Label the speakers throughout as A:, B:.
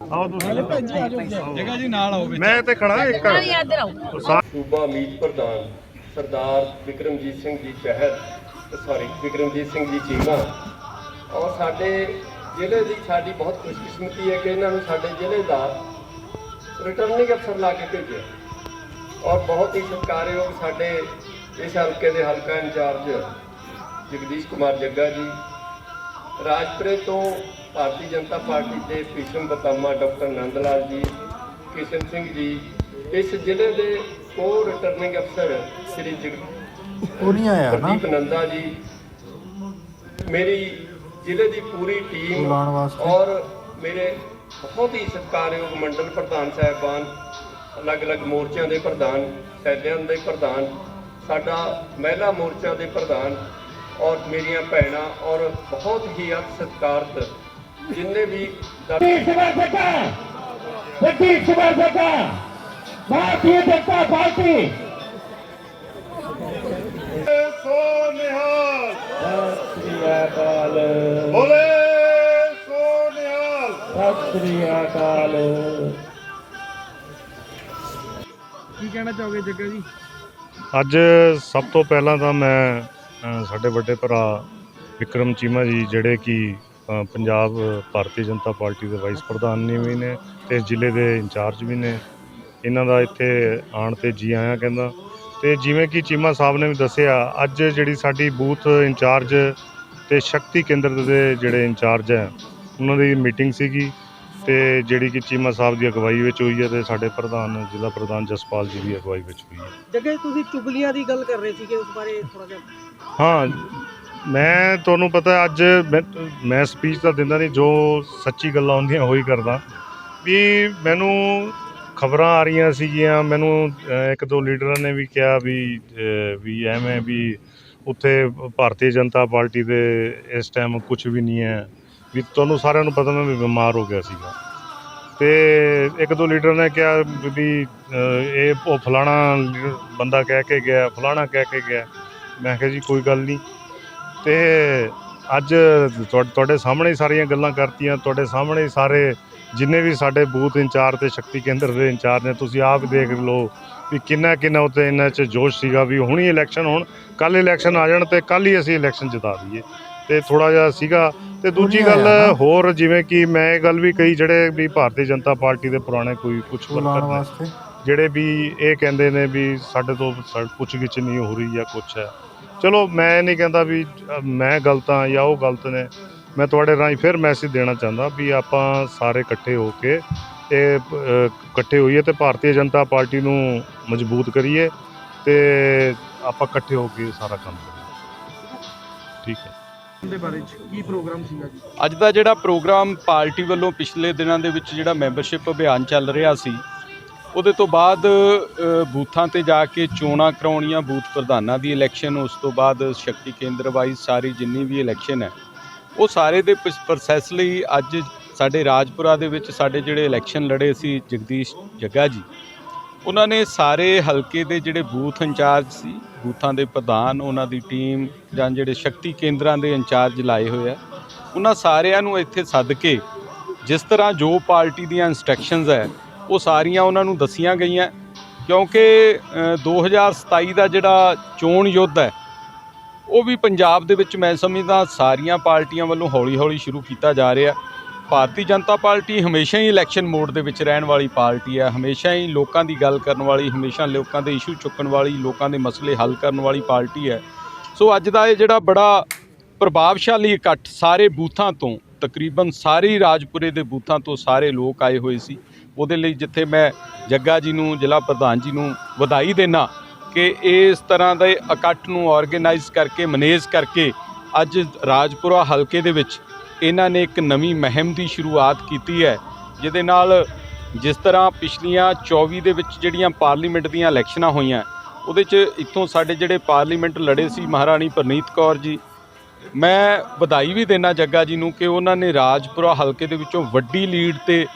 A: ਆਓ ਤੁਸੀਂ।
B: ਜਗਾ ਜੀ ਨਾਲ ਆਓ
A: ਮੈਂ ਤੇ ਖੜਾ ਇੱਕ
C: ਸੂਬਾ ਮੀਤ ਪ੍ਰਧਾਨ ਸਰਦਾਰ ਵਿਕਰਮਜੀਤ ਸਿੰਘ ਜੀ ਚਹਿਰ ਸੌਰੀ ਵਿਕਰਮਜੀਤ ਸਿੰਘ ਜੀ ਚੀਮਾ। ਔਰ ਸਾਡੇ ਜ਼ਿਲ੍ਹੇ ਦੀ ਸਾਡੀ ਬਹੁਤ ਖੁਸ਼ਕਿਸਮਤੀ ਹੈ ਕਿ ਇਹਨਾਂ ਨੂੰ ਸਾਡੇ ਜ਼ਿਲ੍ਹੇ ਦਾ ਰਿਟਰਨਿੰਗ ਅਫਸਰ ਲਾ ਕੇ ਭੇਜਿਆ। ਔਰ ਬਹੁਤ ਹੀ ਸਤਿਕਾਰਯੋਗ ਸਾਡੇ ਇਸ ਹਲਕੇ ਦੇ ਹਲਕਾ ਇੰਚਾਰਜ ਜਗਦੀਸ਼ ਕੁਮਾਰ ਜੱਗਾ ਜੀ। ਰਾਜਪੁਰੇ ਤੋਂ ਭਾਰਤੀ ਜਨਤਾ ਪਾਰਟੀ ਦੇ ਭੀਸ਼ਮ ਬਤਾਮਾ ਡਾਕਟਰ ਨੰਦ ਲਾਲ ਜੀ ਕਿਸ਼ਨ ਸਿੰਘ ਜੀ ਇਸ ਜ਼ਿਲ੍ਹੇ ਦੇ ਕੋ ਰਿਟਰਨਿੰਗ ਅਫਸਰ ਸ੍ਰੀ ਜਗ
D: ਉਹ ਨਹੀਂ ਆਇਆ ਨਾ
C: ਪ੍ਰਦੀਪ ਨੰਦਾ ਜੀ ਮੇਰੀ ਜ਼ਿਲ੍ਹੇ ਦੀ ਪੂਰੀ ਟੀਮ
D: ਬੁਲਾਉਣ ਵਾਸਤੇ।
C: ਔਰ ਮੇਰੇ ਬਹੁਤ ਹੀ ਸਤਿਕਾਰਯੋਗ ਮੰਡਲ ਪ੍ਰਧਾਨ ਸਾਹਿਬਾਨ ਅਲੱਗ-ਅਲੱਗ ਮੋਰਚਿਆਂ ਦੇ ਪ੍ਰਧਾਨ ਸੈਲਿਆਂ ਦੇ ਪ੍ਰਧਾਨ ਸਾਡਾ ਮਹਿਲਾ ਮੋਰਚਾ ਦੇ ਪ੍ਰਧਾਨ ਔਰ ਮੇਰੀਆਂ ਭੈਣਾਂ ਔਰ ਬਹੁਤ ਹੀ ਅਤ ਸਤਿਕਾਰਤ ਜਿੰਨੇ ਵੀ ਸੁਬਰ
E: ਸੱਟਾ ਵੱਡੀ ਸੁਬਰ ਸੱਟਾ ਭਾਰਤੀ ਜਨਤਾ ਪਾਰਟੀ।
A: ਸੋ ਨਿਹਾਲ।
E: ਸਤਿ ਸ੍ਰੀ
A: ਬੋਲੇ ਸੋ ਨਿਹਾਲ।
E: ਸਤਿ ਸ੍ਰੀ
B: ਕੀ ਕਹਿਣਾ ਚਾਹੋਗੇ ਜੱਗਾ ਜੀ?
A: ਅੱਜ ਸਭ ਤੋਂ ਪਹਿਲਾਂ ਤਾਂ ਮੈਂ ਸਾਡੇ ਵੱਡੇ ਭਰਾ ਵਿਕਰਮ ਚੀਮਾ ਜੀ ਜਿਹੜੇ ਕਿ ਪੰਜਾਬ ਭਾਰਤੀ ਜਨਤਾ ਪਾਰਟੀ ਦੇ ਵਾਈਸ ਪ੍ਰਧਾਨ ਵੀ ਨੇ ਤੇ ਜ਼ਿਲ੍ਹੇ ਦੇ ਇੰਚਾਰਜ ਵੀ ਨੇ। ਇਹਨਾਂ ਦਾ ਇੱਥੇ ਆਉਣ ਤੇ ਜੀ ਆਇਆਂ ਕਹਿੰਦਾ। ਤੇ ਜਿਵੇਂ ਕਿ ਚੀਮਾ ਸਾਹਿਬ ਨੇ ਵੀ ਦੱਸਿਆ ਅੱਜ ਜਿਹੜੀ ਸਾਡੀ ਬੂਥ ਇੰਚਾਰਜ ਤੇ ਸ਼ਕਤੀ ਕੇਂਦਰ ਦੇ ਜਿਹੜੇ ਇੰਚਾਰਜ ਹੈ ਉਹਨਾਂ ਦੀ ਮੀਟਿੰਗ ਸੀਗੀ ਤੇ ਜਿਹੜੀ ਕਿ ਚੀਮਾ ਸਾਹਿਬ ਦੀ ਅਗਵਾਈ ਵਿੱਚ ਹੋਈ ਹੈ ਤੇ ਸਾਡੇ ਪ੍ਰਧਾਨ ਜ਼ਿਲ੍ਹਾ ਪ੍ਰਧਾਨ ਜਸਪਾਲ ਜੀ ਦੀ ਅਗਵਾਈ ਵਿੱਚ ਹੋਈ ਹੈ।
B: ਜੱਗਾ ਤੁਸੀਂ ਚੁਗਲੀਆਂ ਦੀ ਗੱਲ ਕਰ ਰਹੇ ਸੀਗੇ ਉਸ ਬਾਰੇ ਥੋੜਾ ਜਿਹਾ।
A: ਹਾਂ ਮੈਂ ਤੁਹਾਨੂੰ ਪਤਾ ਅੱਜ ਮੈਂ- ਮੈਂ ਸਪੀਚ ਤਾਂ ਦਿੰਦਾ ਨਹੀਂ ਜੋ ਸੱਚੀ ਗੱਲਾਂ ਹੁੰਦੀਆਂ ਉਹੀ ਕਰਦਾ। ਵੀ ਮੈਨੂੰ ਖਬਰਾਂ ਆ ਰਹੀਆਂ ਸੀਗੀਆਂ ਮੈਨੂੰ ਇੱਕ ਦੋ ਲੀਡਰਾਂ ਨੇ ਵੀ ਕਿਹਾ ਵੀ ਅ, ਵੀ ਐਵੇਂ ਵੀ ਉੱਥੇ ਭਾਰਤੀ ਜਨਤਾ ਪਾਰਟੀ ਦੇ ਇਸ ਟਾਈਮ ਕੁਝ ਵੀ ਨਹੀਂ ਹੈ। ਵੀ ਤੁਹਾਨੂੰ ਸਾਰਿਆਂ ਨੂੰ ਪਤਾ ਮੈਂ ਵੀ ਬਿਮਾਰ ਹੋ ਗਿਆ ਸੀਗਾ। ਤੇ ਇੱਕ ਦੋ ਲੀਡਰ ਨੇ ਕਿਹਾ ਵੀ ਇਹ ਉਹ ਫਲਾਣਾ ਲੀਡਰ ਬੰਦਾ ਕਹਿ ਕੇ ਗਿਆ ਫਲਾਣਾ ਕਹਿ ਕੇ ਗਿਆ। ਮੈਂ ਕਿਹਾ ਜੀ ਕੋਈ ਗੱਲ ਨਹੀਂ। ਤੇ ਅੱਜ ਤੁਹਾ- ਤੁਹਾਡੇ ਸਾਹਮਣੇ ਹੀ ਸਾਰੀਆਂ ਗੱਲਾਂ ਕਰਤੀਆਂ ਤੁਹਾਡੇ ਸਾਹਮਣੇ ਹੀ ਸਾਰੇ ਜਿੰਨੇ ਵੀ ਸਾਡੇ ਬੂਥ ਇੰਚਾਰਜ ਤੇ ਸ਼ਕਤੀ ਕੇਂਦਰ ਦੇ ਇੰਚਾਰਜ ਨੇ ਤੁਸੀਂ ਆਪ ਦੇਖ ਲਓ ਵੀ ਕਿੰਨਾ ਕਿੰਨਾ ਉੱਤੇ ਇਹਨਾਂ 'ਚ ਜੋਸ਼ ਸੀਗਾ ਵੀ ਹੁਣੀ ਇਲੈਕਸ਼ਨ ਹੋਣ ਕੱਲ ਇਲੈਕਸ਼ਨ ਆ ਜਾਣ ਤੇ ਕੱਲ ਹੀ ਅਸੀਂ ਇਲੈਕਸ਼ਨ ਜਿਤਾ ਦਈਏ। ਤੇ ਥੋੜਾ ਜਿਹਾ ਸੀਗਾ। ਤੇ ਦੂਜੀ ਗੱਲ। ਹੋਰ ਜਿਵੇਂ ਕਿ ਮੈਂ ਇਹ ਗੱਲ ਵੀ ਕਹੀ ਜਿਹੜੇ ਵੀ ਭਾਰਤੀ ਜਨਤਾ ਪਾਰਟੀ ਦੇ ਪੁਰਾਣੇ ਕੋਈ ਕੁਝ ਵਰਕਰ ਨੇ
D: ਵਾਸਤੇ।
A: ਜਿਹੜੇ ਵੀ ਇਹ ਕਹਿੰਦੇ ਨੇ ਵੀ ਸਾਡੇ ਤੋਂ ਪੁੱਛਗਿੱਛ ਨਹੀਂ ਹੋ ਰਹੀ ਜਾਂ ਕੁਛ ਹੈ। ਚਲੋ ਮੈਂ ਨਹੀਂ ਕਹਿੰਦਾ ਵੀ ਮੈਂ ਗਲਤ ਹਾਂ ਜਾਂ ਉਹ ਗਲਤ ਨੇ। ਮੈਂ ਤੁਹਾਡੇ ਰਾਹੀਂ ਫਿਰ ਮੈਸੇਜ ਦੇਣਾ ਚਾਹੁੰਦਾ ਵੀ ਆਪਾਂ ਸਾਰੇ ਇਕੱਠੇ ਹੋ ਕੇ ਇਹ ਇਕੱਠੇ ਹੋਈਏ ਤੇ ਭਾਰਤੀ ਜਨਤਾ ਪਾਰਟੀ ਨੂੰ ਮਜ਼ਬੂਤ ਕਰੀਏ ਤੇ ਆਪਾਂ ਇਕੱਠੇ ਹੋ ਕੇ ਸਾਰਾ ਕੰਮ ਕਰੀਏ। ਠੀਕ ਹੈ।
B: ਦੇ ਬਾਰੇ ਚ ਕੀ ਪ੍ਰੋਗਰਾਮ ਸੀਗਾ ਜੀ?
F: ਅੱਜ ਦਾ ਜਿਹੜਾ ਪ੍ਰੋਗਰਾਮ ਪਾਰਟੀ ਵੱਲੋਂ ਪਿਛਲੇ ਦਿਨਾਂ ਦੇ ਵਿੱਚ ਜਿਹੜਾ ਮੈਂਬਰਸ਼ਿਪ ਅਭਿਆਨ ਚੱਲ ਰਿਹਾ ਸੀ ਉਹਦੇ ਤੋਂ ਬਾਅਦ ਬੂਥਾਂ ਤੇ ਜਾ ਕੇ ਚੋਣਾਂ ਕਰਾਉਣੀਆਂ, ਬੂਥ ਪ੍ਰਧਾਨਾਂ ਦੀ ਇਲੈਕਸ਼ਨ ਉਸ ਤੋਂ ਬਾਅਦ ਸ਼ਕਤੀ ਕੇਂਦਰ ਵਾਈਜ਼ ਸਾਰੀ ਜਿੰਨੀ ਵੀ ਇਲੈਕਸ਼ਨ ਹੈ, ਉਹ ਸਾਰੇ ਦੇ ਪ੍ਰੋਸੈਸ ਲਈ ਅੱਜ ਸਾਡੇ ਰਾਜਪੁਰਾ ਦੇ ਵਿੱਚ ਸਾਡੇ ਜਿਹੜੇ ਇਲੈਕਸ਼ਨ ਲੜੇ ਸੀ ਜਗਦੀਸ਼ ਜੱਗਾ ਜੀ, ਉਹਨਾਂ ਨੇ ਸਾਰੇ ਹਲਕੇ ਦੇ ਜਿਹੜੇ ਬੂਥ ਇੰਚਾਰਜ ਸੀ, ਬੂਥਾਂ ਦੇ ਪ੍ਰਧਾਨ, ਉਹਨਾਂ ਦੀ ਟੀਮ ਜਾਂ ਜਿਹੜੇ ਸ਼ਕਤੀ ਕੇਂਦਰਾਂ ਦੇ ਇੰਚਾਰਜ ਲਾਏ ਹੋਏ ਆ, ਉਹਨਾਂ ਸਾਰਿਆਂ ਨੂੰ ਇੱਥੇ ਸੱਦ ਕੇ ਜਿਸ ਤਰ੍ਹਾਂ ਜੋ ਪਾਰਟੀ ਦੀਆਂ ਇਨਸਟਰਕਸ਼ਨਸ ਹੈ ਉਹ ਸਾਰੀਆਂ ਉਹਨਾਂ ਨੂੰ ਦੱਸੀਆਂ ਗਈਆਂ ਕਿਉਂਕਿ ਅ, 2027 ਦਾ ਜਿਹੜਾ ਚੋਣ ਯੁੱਧ ਹੈ ਉਹ ਵੀ ਪੰਜਾਬ ਦੇ ਵਿੱਚ ਮੈਂ ਸਮਝਦਾ ਸਾਰੀਆਂ ਪਾਰਟੀਆਂ ਵੱਲੋਂ ਹੌਲੀ-ਹੌਲੀ ਸ਼ੁਰੂ ਕੀਤਾ ਜਾ ਰਿਹਾ। ਭਾਰਤੀ ਜਨਤਾ ਪਾਰਟੀ ਹਮੇਸ਼ਾ ਹੀ ਇਲੈਕਸ਼ਨ ਮੋਡ ਦੇ ਵਿੱਚ ਰਹਿਣ ਵਾਲੀ ਪਾਰਟੀ ਹੈ ਹਮੇਸ਼ਾ ਹੀ ਲੋਕਾਂ ਦੀ ਗੱਲ ਕਰਨ ਵਾਲੀ ਹਮੇਸ਼ਾ ਲੋਕਾਂ ਦੇ ਇਸ਼ੂ ਚੁੱਕਣ ਵਾਲੀ ਲੋਕਾਂ ਦੇ ਮਸਲੇ ਹੱਲ ਕਰਨ ਵਾਲੀ ਪਾਰਟੀ ਹੈ। ਸੋ ਅੱਜ ਦਾ ਇਹ ਜਿਹੜਾ ਬੜਾ ਪ੍ਰਭਾਵਸ਼ਾਲੀ ਇਕੱਠ ਸਾਰੇ ਬੂਥਾਂ ਤੋਂ ਤਕਰੀਬਨ ਸਾਰੇ ਰਾਜਪੁਰੇ ਦੇ ਬੂਥਾਂ ਤੋਂ ਸਾਰੇ ਲੋਕ ਆਏ ਹੋਏ ਸੀ। ਉਹਦੇ ਲਈ ਜਿੱਥੇ ਮੈਂ ਜੱਗਾ ਜੀ ਨੂੰ, ਜ਼ਿਲ੍ਹਾ ਪ੍ਰਧਾਨ ਜੀ ਨੂੰ ਵਧਾਈ ਦੇਣਾ ਕਿ ਇਸ ਤਰ੍ਹਾਂ ਦੇ ਇਕੱਠ ਨੂੰ ਆਰਗੇਨਾਈਜ਼ ਕਰਕੇ ਮੈਨੇਜ ਕਰਕੇ ਅੱਜ ਰਾਜਪੁਰਾ ਹਲਕੇ ਦੇ ਵਿੱਚ ਇਹਨਾਂ ਨੇ ਇੱਕ ਨਵੀਂ ਮੁਹਿੰਮ ਦੀ ਸ਼ੁਰੂਆਤ ਕੀਤੀ ਹੈ, ਜਿਹਦੇ ਨਾਲ ਜਿਸ ਤਰ੍ਹਾਂ ਪਿਛਲੀਆਂ 24 ਦੇ ਵਿੱਚ ਜਿਹੜੀਆਂ ਪਾਰਲੀਮੈਂਟ ਦੀਆਂ ਇਲੈਕਸ਼ਨਾਂ ਹੋਈਆਂ, ਉਹਦੇ 'ਚ ਇੱਥੋਂ ਸਾਡੇ ਜਿਹੜੇ ਪਾਰਲੀਮੈਂਟ ਲੜੇ ਸੀ ਮਹਾਰਾਣੀ ਪ੍ਰਨੀਤ ਕੌਰ ਜੀ। ਮੈਂ ਵਧਾਈ ਵੀ ਦੇਣਾ ਜੱਗਾ ਜੀ ਨੂੰ ਕਿ ਉਹਨਾਂ ਨੇ ਰਾਜਪੁਰਾ ਹਲਕੇ ਦੇ ਵਿੱਚੋਂ ਵੱਡੀ ਲੀਡ ਤੇ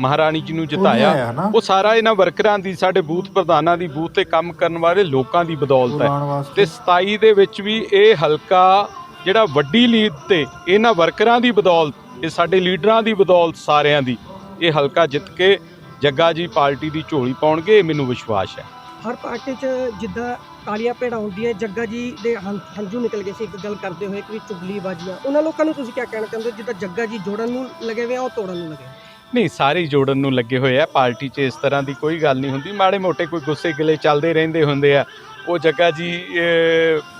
F: ਮਹਾਰਾਣੀ ਜੀ ਨੂੰ ਜਿਤਾਇਆ ਉਹ ਸਾਰਾ ਇਹਨਾਂ ਵਰਕਰਾਂ ਦੀ ਸਾਡੇ ਬੂਥ ਪ੍ਰਧਾਨਾਂ ਦੀ ਬੂਥ ਤੇ ਕੰਮ ਕਰਨ ਵਾਲੇ ਲੋਕਾਂ ਦੀ ਬਦੌਲਤ ਹੈ। ਤੇ
D: ਵਾਸਤੇ।
F: 27 ਦੇ ਵਿੱਚ ਵੀ ਇਹ ਹਲਕਾ ਜਿਹੜਾ ਵੱਡੀ ਲੀਡ ਤੇ ਇਹਨਾਂ ਵਰਕਰਾਂ ਦੀ ਬਦੌਲਤ ਇਹ ਸਾਡੇ ਲੀਡਰਾਂ ਦੀ ਬਦੌਲਤ ਸਾਰਿਆਂ ਦੀ ਇਹ ਹਲਕਾ ਜਿੱਤ ਕੇ ਜੱਗਾ ਜੀ ਪਾਰਟੀ ਦੀ ਝੋਲੀ ਪਾਉਣਗੇ ਇਹ ਮੈਨੂੰ ਵਿਸ਼ਵਾਸ ਹੈ।
B: ਹਰ ਪਾਰਟੀ 'ਚ ਜਿੱਦਾਂ ਕਾਲੀਆਂ ਭੇੜਾਂ ਹੁੰਦੀਆਂ ਜੱਗਾ ਜੀ ਦੇ ਹੰ- ਹੰਝੂ ਨਿਕਲ ਗਏ ਸੀ ਇੱਕ ਗੱਲ ਕਰਦੇ ਹੋਏ ਕਿ ਵੀ ਚੁਗਲੀ ਬਾਜੀਆਂ ਉਹਨਾਂ ਲੋਕਾਂ ਨੂੰ ਤੁਸੀਂ ਕੀ ਕਹਿਣਾ ਚਾਹੁੰਦੇ ਹੋ? ਜਿੱਦਾਂ ਜੱਗਾ ਜੀ ਜੋੜਨ ਨੂੰ ਲੱਗੇ ਹੋਏ ਆ ਉਹ ਤੋੜਨ ਨੂੰ ਲੱਗੇ?
F: ਨਹੀਂ, ਸਾਰੇ ਹੀ ਜੋੜਨ ਨੂੰ ਲੱਗੇ ਹੋਏ ਆ। ਪਾਰਟੀ 'ਚ ਇਸ ਤਰ੍ਹਾਂ ਦੀ ਕੋਈ ਗੱਲ ਨਹੀਂ ਹੁੰਦੀ। ਮਾੜੇ ਮੋਟੇ ਕੋਈ ਗੁੱਸੇ ਗਿਲੇ ਚੱਲਦੇ ਰਹਿੰਦੇ ਹੁੰਦੇ ਆ। ਉਹ ਜੱਗਾ ਜੀ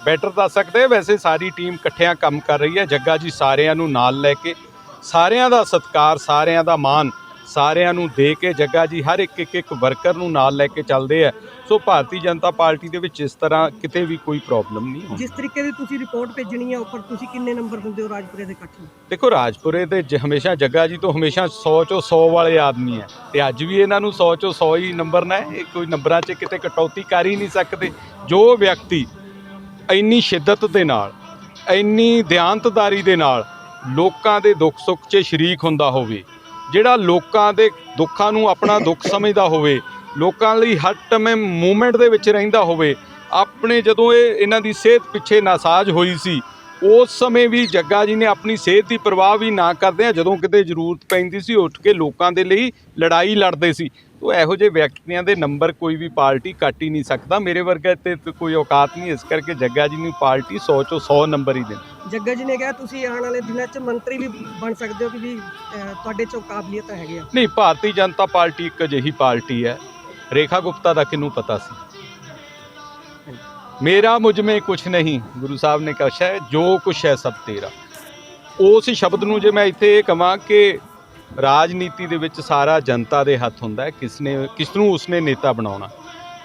F: ਬੈਟਰ ਦੱਸ ਸਕਦੇ ਵੈਸੇ ਸਾਰੀ ਟੀਮ ਇਕੱਠਿਆਂ ਕੰਮ ਕਰ ਰਹੀ ਹੈ। ਜੱਗਾ ਜੀ ਸਾਰਿਆਂ ਨੂੰ ਨਾਲ ਲੈ ਕੇ, ਸਾਰਿਆਂ ਦਾ ਸਤਿਕਾਰ, ਸਾਰਿਆਂ ਦਾ ਮਾਣ ਸਾਰਿਆਂ ਨੂੰ ਦੇ ਕੇ ਜੱਗਾ ਜੀ ਹਰ ਇੱਕ ਇੱਕ ਇੱਕ ਵਰਕਰ ਨੂੰ ਨਾਲ ਲੈ ਕੇ ਚੱਲਦੇ ਆ। ਸੋ ਭਾਰਤੀ ਜਨਤਾ ਪਾਰਟੀ ਦੇ ਵਿੱਚ ਇਸ ਤਰ੍ਹਾਂ ਕਿਤੇ ਵੀ ਕੋਈ ਪ੍ਰੋਬਲਮ ਨਹੀਂ ਹੁੰਦੀ।
B: ਜਿਸ ਤਰੀਕੇ ਦੀ ਤੁਸੀਂ ਰਿਪੋਰਟ ਭੇਜਣੀ ਹੈ ਉੱਪਰ ਤੁਸੀਂ ਕਿੰਨੇ ਨੰਬਰ ਦਿੰਦੇ ਹੋ ਰਾਜਪੁਰੇ ਦੇ ਇਕੱਠ ਨੂੰ?
F: ਦੇਖੋ ਰਾਜਪੁਰੇ ਤੇ ਜ- ਹਮੇਸ਼ਾ ਜੱਗਾ ਜੀ ਤੋਂ ਹਮੇਸ਼ਾ 100 ਚੋਂ 100 ਵਾਲੇ ਆਦਮੀ ਹੈ ਤੇ ਅੱਜ ਵੀ ਇਹਨਾਂ ਨੂੰ 100 ਚੋਂ 100 ਹੀ ਨੰਬਰ ਨੇ। ਇਹ ਕੋਈ ਨੰਬਰਾਂ 'ਚ ਕਿਤੇ ਕਟੌਤੀ ਕਰ ਹੀ ਨਹੀਂ ਸਕਦੇ। ਜੋ ਵਿਅਕਤੀ ਇੰਨੀ ਸ਼ਿੱਦਤ ਦੇ ਨਾਲ ਇੰਨੀ ਦਿਆਨਤਦਾਰੀ ਦੇ ਨਾਲ ਲੋਕਾਂ ਦੇ ਦੁੱਖ ਸੁੱਖ 'ਚ ਸ਼ਰੀਕ ਹੁੰਦਾ ਹੋਵੇ ਜਿਹੜਾ ਲੋਕਾਂ ਦੇ ਦੁੱਖਾਂ ਨੂੰ ਆਪਣਾ ਦੁੱਖ ਸਮਝਦਾ ਹੋਵੇ, ਲੋਕਾਂ ਲਈ ਹਰ ਟਮੇ ਮੂਵਮੈਂਟ ਦੇ ਵਿੱਚ ਰਹਿੰਦਾ ਹੋਵੇ, ਆਪਣੇ ਜਦੋਂ ਇਹ ਇਹਨਾਂ ਦੀ ਸਿਹਤ ਪਿੱਛੇ ਨਾਸਾਜ ਹੋਈ ਸੀ ਉਸ ਸਮੇਂ ਵੀ ਜੱਗਾ ਜੀ ਨੇ ਆਪਣੀ ਸਿਹਤ ਦੀ ਪਰਵਾਹ ਵੀ ਨਾ ਕਰਦੇ ਆ ਜਦੋਂ ਕਿਤੇ ਜ਼ਰੂਰਤ ਪੈਂਦੀ ਸੀ ਉੱਠ ਕੇ ਲੋਕਾਂ ਦੇ ਲਈ ਲੜਾਈ ਲੜਦੇ ਸੀ। ਤੋ ਇਹੋ ਜਿਹੇ ਵਿਅਕਤੀਆਂ ਦੇ ਨੰਬਰ ਕੋਈ ਵੀ ਪਾਰਟੀ ਕੱਟ ਹੀ ਨਹੀਂ ਸਕਦਾ। ਮੇਰੇ ਵਰਗਾ ਤੇ ਕੋਈ ਔਕਾਤ ਨਹੀਂ ਇਸ ਕਰਕੇ ਜੱਗਾ ਜੀ ਨੂੰ ਪਾਰਟੀ 100 ਚੋਂ 100 ਨੰਬਰ ਹੀ ਦਿੰਦੀ
B: ਜੱਗਾ ਜੀ ਨੇ ਕਿਹਾ ਤੁਸੀਂ ਆਉਣ ਵਾਲੇ ਦਿਨਾਂ 'ਚ ਮੰਤਰੀ ਵੀ ਬਣ ਸਕਦੇ ਹੋ ਕਿ ਵੀ ਤੁਹਾਡੇ 'ਚ ਕਾਬਲੀਅਤ ਹੈਗੀ ਆ।
F: ਨਹੀਂ ਭਾਰਤੀ ਜਨਤਾ ਪਾਰਟੀ ਇੱਕ ਅਜਿਹੀ ਪਾਰਟੀ ਹੈ। ਰੇਖਾ ਗੁਪਤਾ ਦਾ ਕਿਹਨੂੰ ਪਤਾ ਸੀ? ਮੇਰਾ ਮੁਝ में ਕੁਛ ਨਹੀਂ। ਗੁਰੂ ਸਾਹਿਬ ਨੇ ਕਹਾ ਹੈ ਜੋ ਕੁਛ ਹੈ ਸਭ ਤੇਰਾ। ਉਸ ਸ਼ਬਦ ਨੂੰ ਜੇ ਮੈਂ ਇੱਥੇ ਇਹ ਕਹਾਂ ਕਿ ਰਾਜਨੀਤੀ ਦੇ ਵਿੱਚ ਸਾਰਾ ਜਨਤਾ ਦੇ ਹੱਥ ਹੁੰਦਾ ਹੈ ਕਿਸ ਨੇ ਕਿਸ ਨੂੰ ਉਸਨੇ ਨੇਤਾ ਬਣਾਉਣਾ।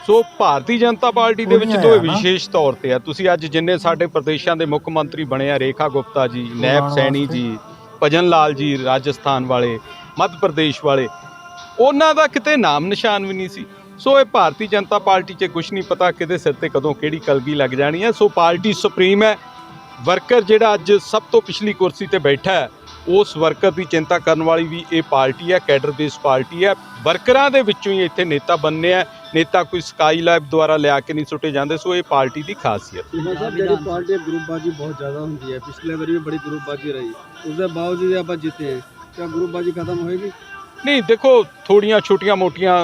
F: ਸੋ ਭਾਰਤੀ ਜਨਤਾ ਪਾਰਟੀ ਦੇ ਵਿੱਚ ਤੋਂ ਵਿਸ਼ੇਸ਼ ਤੌਰ ਤੇ ਆ ਤੁਸੀਂ ਅੱਜ ਜਿੰਨੇ ਸਾਡੇ ਪ੍ਰਦੇਸ਼ਾਂ ਦੇ ਮੁੱਖ ਮੰਤਰੀ ਬਣੇ ਆ ਰੇਖਾ ਗੁਪਤਾ ਜੀ ਨੈਬ ਸੈਣੀ ਜੀ ਭਜਨ ਲਾਲ ਜੀ ਰਾਜਸਥਾਨ ਵਾਲੇ ਮੱਧ ਪ੍ਰਦੇਸ਼ ਵਾਲੇ ਉਹਨਾਂ ਦਾ ਕਿਤੇ ਨਾਮ ਨਿਸ਼ਾਨ ਵੀ ਨਹੀਂ ਸੀ। ਸੋ ਇਹ ਭਾਰਤੀ ਜਨਤਾ ਪਾਰਟੀ 'ਚ ਕੁਝ ਨਹੀਂ ਪਤਾ ਕਿਹਦੇ ਸਿਰ ਤੇ ਕਦੋਂ ਕਿਹੜੀ ਕਲਗੀ ਲੱਗ ਜਾਣੀ ਹੈ। ਸੋ ਪਾਰਟੀ ਸੁਪਰੀਮ ਹੈ। ਵਰਕਰ ਜਿਹੜਾ ਅੱਜ ਸਭ ਤੋਂ ਪਿਛਲੀ ਕੁਰਸੀ ਤੇ ਬੈਠਾ ਹੈ, ਉਸ ਵਰਕਰ ਦੀ ਚਿੰਤਾ ਕਰਨ ਵਾਲੀ ਵੀ ਇਹ ਪਾਰਟੀ ਹੈ, ਕੈਡਰ ਬੇਸ ਪਾਰਟੀ ਹੈ। ਵਰਕਰਾਂ ਦੇ ਵਿੱਚੋਂ ਹੀ ਇੱਥੇ ਨੇਤਾ ਬੰਨੇ ਆ ਨੇਤਾ ਕੋਈ ਸਕਾਈ ਲਾਈਵ ਦੁਆਰਾ ਲਿਆ ਕੇ ਨਹੀਂ ਸੁੱਟੇ ਜਾਂਦੇ, ਸੋ ਇਹ ਪਾਰਟੀ ਦੀ ਖਾਸੀਅਤ
G: ਇਹਨਾਂ ਜਿਹੜੀ ਪਾਰਟੀ ਗਰੁੱਪਬਾਜੀ ਬਹੁਤ ਜ਼ਿਆਦਾ ਹੁੰਦੀ ਹੈ, ਪਿਛਲੇ ਵਾਰੀ ਵੀ ਬੜੀ ਗਰੁੱਪਬਾਜੀ ਰਹੀ। ਉਸ ਦੇ ਬਾਵਜੂਦ ਆਪਾਂ ਜਿੱਤੇ ਹਾਂ ਕਿਆ ਗਰੁੱਪਬਾਜੀ ਖਤਮ ਹੋਏਗੀ?
F: ਨਹੀਂ, ਦੇਖੋ, ਥੋੜੀਆਂ ਛੋਟੀਆਂ ਮੋਟੀਆਂ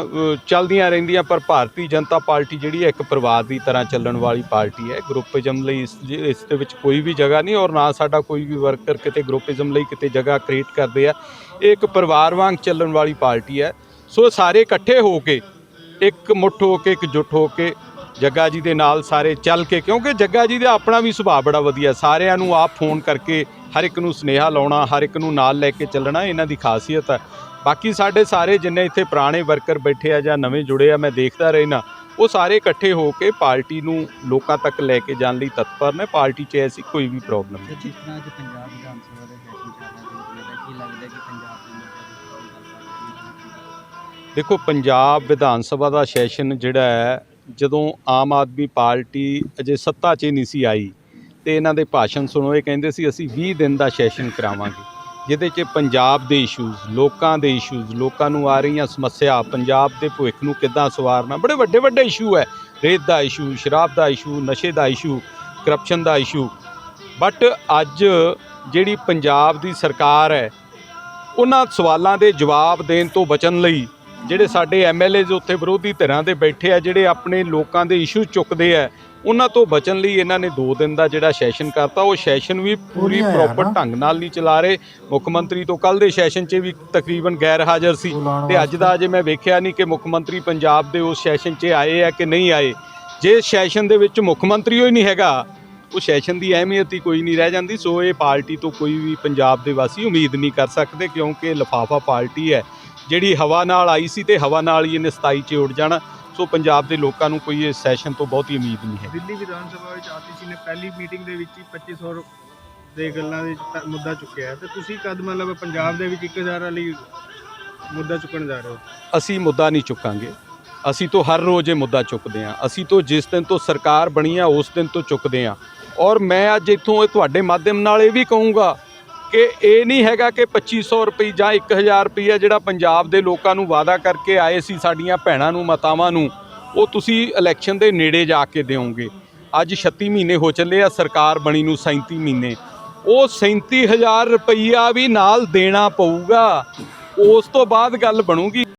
F: ਚੱਲਦੀਆਂ ਰਹਿੰਦੀਆਂ, ਪਰ ਭਾਰਤੀ ਜਨਤਾ ਪਾਰਟੀ ਜਿਹੜੀ ਹੈ, ਇੱਕ ਪਰਿਵਾਰ ਦੀ ਤਰ੍ਹਾਂ ਚੱਲਣ ਵਾਲੀ ਪਾਰਟੀ ਹੈ। ਗਰੁੱਪਿਜ਼ਮ ਲਈ ਇਸ ਦੇ ਵਿੱਚ ਕੋਈ ਵੀ ਜਗ੍ਹਾ ਨਹੀਂ, ਔਰ ਨਾ ਸਾਡਾ ਕੋਈ ਵੀ ਵਰਕਰ ਕਿਤੇ ਗਰੁੱਪਿਜ਼ਮ ਲਈ ਕਿਤੇ ਜਗ੍ਹਾ ਕ੍ਰੀਏਟ ਕਰਦੇ ਆ। ਇਹ ਇੱਕ ਪਰਿਵਾਰ ਵਾਂਗ ਚੱਲਣ ਵਾਲੀ ਪਾਰਟੀ ਹੈ। ਸੋ ਸਾਰੇ ਇਕੱਠੇ ਹੋ ਕੇ, ਇੱਕ ਮੁੱਠ ਹੋ ਕੇ, ਇੱਕ ਜੁੱਟ ਹੋ ਕੇ, ਜੱਗਾ ਜੀ ਦੇ ਨਾਲ ਸਾਰੇ ਚੱਲ ਕੇ, ਕਿਉਂਕਿ ਜੱਗਾ ਜੀ ਦਾ ਆਪਣਾ ਵੀ ਸੁਭਾਅ ਬੜਾ ਵਧੀਆ, ਸਾਰਿਆਂ ਨੂੰ ਆਪ ਫੋਨ ਕਰਕੇ ਹਰ ਇੱਕ ਨੂੰ ਸੁਨੇਹਾ ਲਾਉਣਾ, ਹਰ ਇੱਕ ਨੂੰ ਨਾਲ ਲੈ ਕੇ ਚੱਲਣਾ, ਇਹਨਾਂ ਦੀ ਖਾਸੀਅਤ ਹੈ। ਬਾਕੀ ਸਾਡੇ ਸਾਰੇ ਜਿੰਨੇ ਇੱਥੇ ਪੁਰਾਣੇ ਵਰਕਰ ਬੈਠੇ ਆ ਜਾਂ ਨਵੇਂ ਜੁੜੇ ਆ ਮੈਂ ਦੇਖਦਾ ਰਹਿਣਾ ਉਹ ਸਾਰੇ ਇਕੱਠੇ ਹੋ ਕੇ ਪਾਰਟੀ ਨੂੰ ਲੋਕਾਂ ਤੱਕ ਲੈ ਕੇ ਜਾਣ ਲਈ ਤਤਪਰ ਨੇ ਪਾਰਟੀ 'ਚ ਐਸੀ ਕੋਈ ਵੀ ਪ੍ਰੋਬਲਮ ਨਹੀਂ।
G: ਜਿਸ ਤਰ੍ਹਾਂ ਅੱਜ ਪੰਜਾਬ ਵਿਧਾਨ ਸਭਾ ਦੇ ਸੈਸ਼ਨ ਚੱਲ ਰਿਹਾ ਹੈ ਕੀ ਲੱਗਦਾ ਕਿ ਪੰਜਾਬ ਦੇ ਮੁੱਦੇ
F: ਦੇਖੋ ਪੰਜਾਬ ਵਿਧਾਨ ਸਭਾ ਦਾ ਸੈਸ਼ਨ ਜਿਹੜਾ ਹੈ ਜਦੋਂ ਆਮ ਆਦਮੀ ਪਾਰਟੀ ਅਜੇ ਸੱਤਾ 'ਚ ਨਹੀਂ ਸੀ ਆਈ ਤੇ ਇਹਨਾਂ ਦੇ ਭਾਸ਼ਣ ਸੁਣੋ ਇਹ ਕਹਿੰਦੇ ਸੀ ਅਸੀਂ 20 ਦਿਨ ਦਾ ਸੈਸ਼ਨ ਕਰਾਵਾਂਗੇ। ਜਿਹਦੇ 'ਚ ਪੰਜਾਬ ਦੇ ਇਸ਼ੂਜ਼ ਲੋਕਾਂ ਦੇ ਇਸ਼ੂਜ਼ ਲੋਕਾਂ ਨੂੰ ਆ ਰਹੀਆਂ ਸਮੱਸਿਆ, ਪੰਜਾਬ ਦੇ ਭਵਿੱਖ ਨੂੰ ਕਿੱਦਾਂ ਸਵਾਰਨਾ, ਬੜੇ ਵੱਡੇ ਵੱਡੇ ਇਸ਼ੂ ਹੈ। ਰੇਤ ਦਾ ਇਸ਼ੂ ਸ਼ਰਾਬ ਦਾ ਇਸ਼ੂ ਨਸ਼ੇ ਦਾ ਇਸ਼ੂ ਕਰਪਸ਼ਨ ਦਾ ਇਸ਼ੂ ਬਟ ਅੱਜ ਜਿਹੜੀ ਪੰਜਾਬ ਦੀ ਸਰਕਾਰ ਹੈ, ਉਹਨਾਂ ਸਵਾਲਾਂ ਦੇ ਜਵਾਬ ਦੇਣ ਤੋਂ ਬਚਣ ਲਈ ਜਿਹੜੇ ਸਾਡੇ ਐਮਐਲਏਜ਼ ਉੱਥੇ ਵਿਰੋਧੀ ਧਿਰਾਂ ਦੇ ਬੈਠੇ ਆ, ਜਿਹੜੇ ਆਪਣੇ ਲੋਕਾਂ ਦੇ ਇਸ਼ੂ ਚੁੱਕਦੇ ਆ ਉਹਨਾਂ ਤੋਂ ਬਚਣ ਲਈ ਇਹਨਾਂ ਨੇ 2 ਦਿਨ ਦਾ ਜਿਹੜਾ ਸੈਸ਼ਨ ਕਰਤਾ ਉਹ ਸੈਸ਼ਨ ਵੀ ਪੂਰੀ ਪ੍ਰੋਪਰ ਢੰਗ ਨਾਲ ਨਹੀਂ ਚਲਾ ਰਹੇ। ਮੁੱਖ ਮੰਤਰੀ ਤੋਂ ਕੱਲ ਦੇ ਸੈਸ਼ਨ 'ਚ ਵੀ ਤਕਰੀਬਨ ਗੈਰ ਹਾਜ਼ਰ ਸੀ ਤੇ ਅੱਜ ਦਾ ਅਜੇ ਮੈਂ ਵੇਖਿਆ ਨਹੀਂ ਕਿ ਮੁੱਖ ਮੰਤਰੀ ਪੰਜਾਬ ਦੇ ਉਸ ਸੈਸ਼ਨ 'ਚ ਆਏ ਆ ਕਿ ਨਹੀਂ ਆਏ। ਜੇ ਸੈਸ਼ਨ ਦੇ ਵਿੱਚ ਮੁੱਖ ਮੰਤਰੀ ਹੀ ਨਹੀਂ ਹੈਗਾ ਉਹ ਸੈਸ਼ਨ ਦੀ ਅਹਿਮੀਅਤ ਹੀ ਕੋਈ ਨਹੀਂ ਰਹਿ ਜਾਂਦੀ। ਸੋ ਇਹ ਪਾਰਟੀ ਤੋਂ ਕੋਈ ਵੀ ਪੰਜਾਬ ਦੇ ਵਾਸੀ ਉਮੀਦ ਨਹੀਂ ਕਰ ਸਕਦੇ ਕਿਉਂਕਿ ਲਫਾਫਾ ਪਾਰਟੀ ਹੈ। ਜਿਹੜੀ ਹਵਾ ਨਾਲ ਆਈ ਸੀ ਤੇ ਹਵਾ ਨਾਲ ਹੀ ਇਹਨੇ 27 ਚ ਉੱਡ ਜਾਣਾ। ਸੋ ਪੰਜਾਬ ਦੇ ਲੋਕਾਂ ਨੂੰ ਕੋਈ ਇਸ ਸੈਸ਼ਨ ਤੋਂ ਬਹੁਤੀ ਉਮੀਦ ਨਹੀਂ ਹੈ।
D: ਦਿੱਲੀ ਵਿਧਾਨ ਸਭਾ ਵਿੱਚ ਆਤੀਸ਼ੀ ਨੇ ਪਹਿਲੀ ਮੀਟਿੰਗ ਦੇ ਵਿੱਚ ਹੀ 2500 ਦੇ ਗੱਲਾਂ ਦੇ ਮੁੱਦਾ ਚੁੱਕਿਆ ਹੈ। ਤੇ ਤੁਸੀਂ ਕਦ ਮਤਲਬ ਪੰਜਾਬ ਦੇ ਵਿੱਚ 1000 ਵਾਲੀ ਮੁੱਦਾ ਚੁੱਕਣ ਜਾ ਰਹੇ ਹੋ?
F: ਅਸੀਂ ਮੁੱਦਾ ਨਹੀਂ ਚੁੱਕਾਂਗੇ। ਅਸੀਂ ਤੋਂ ਹਰ ਰੋਜ਼ ਇਹ ਮੁੱਦਾ ਚੁੱਕਦੇ ਹਾਂ। ਅਸੀਂ ਤੋਂ ਜਿਸ ਦਿਨ ਤੋਂ ਸਰਕਾਰ ਬਣੀ ਆ ਉਸ ਦਿਨ ਤੋਂ ਚੁੱਕਦੇ ਹਾਂ। ਔਰ ਮੈਂ ਅੱਜ ਇੱਥੋਂ ਇਹ ਤੁਹਾਡੇ ਮਾਧਿਅਮ ਨਾਲ ਇਹ ਵੀ ਕਹੂੰਗਾ ਕਿ ਇਹ ਨਹੀਂ ਹੈਗਾ ਕਿ 2500 ਰੁਪਏ ਜਾਂ 1000 ਰੁਪਏ ਜਿਹੜਾ ਪੰਜਾਬ ਦੇ ਲੋਕਾਂ ਨੂੰ ਵਾਅਦਾ ਕਰਕੇ ਆਏ ਸੀ, ਸਾਡੀਆਂ ਭੈਣਾਂ ਨੂੰ, ਮਾਤਾਵਾਂ ਨੂੰ, ਉਹ ਤੁਸੀਂ ਇਲੈਕਸ਼ਨ ਦੇ ਨੇੜੇ ਜਾ ਕੇ ਦਿਓਗੇ। ਅੱਜ 36 ਮਹੀਨੇ ਹੋ ਚੱਲੇ ਆ, ਸਰਕਾਰ ਬਣੀ ਨੂੰ 37 ਮਹੀਨੇ। ਉਹ 37000 ਰੁਪਈਆ ਵੀ ਨਾਲ ਦੇਣਾ ਪਊਗਾ। ਉਸ ਤੋਂ ਬਾਅਦ ਗੱਲ ਬਣੂਗੀ।